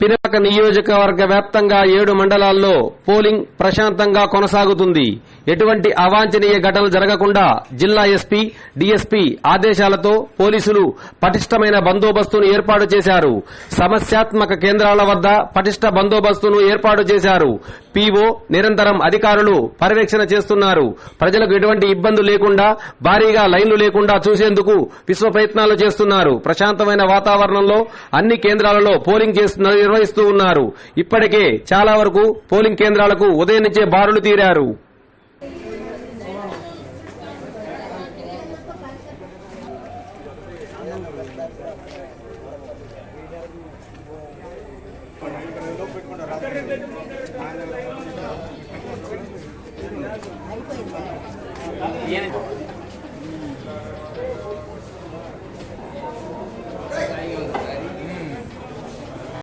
పినక నియోజకవర్గ వ్యాప్తంగా ఏడు మండలాల్లో పోలింగ్ ప్రశాంతంగా కొనసాగుతుంది. ఎటువంటి అవాంఛనీయ ఘటనలు జరగకుండా జిల్లా ఎస్పీ డీఎస్పీ ఆదేశాలతో పోలీసులు పటిష్టమైన బందోబస్తును ఏర్పాటు చేశారు. సమస్యాత్మక కేంద్రాల వద్ద పటిష్ట బందోబస్తును ఏర్పాటు చేశారు. పీఓ నిరంతరం అధికారులు పర్యవేక్షణ చేస్తున్నారు. ప్రజలకు ఎటువంటి ఇబ్బందులు లేకుండా భారీగా లైన్లు లేకుండా చూసేందుకు విశ్వ ప్రయత్నాలు చేస్తున్నారు. ప్రశాంతమైన వాతావరణంలో అన్ని కేంద్రాలలో పోలింగ్ చేస్తున్నారు నిర్వహిస్తూ ఉన్నారు. ఇప్పటికే చాలా వరకు పోలింగ్ కేంద్రాలకు ఉదయం నుంచే బారులు తీరారు. అయిపోయింది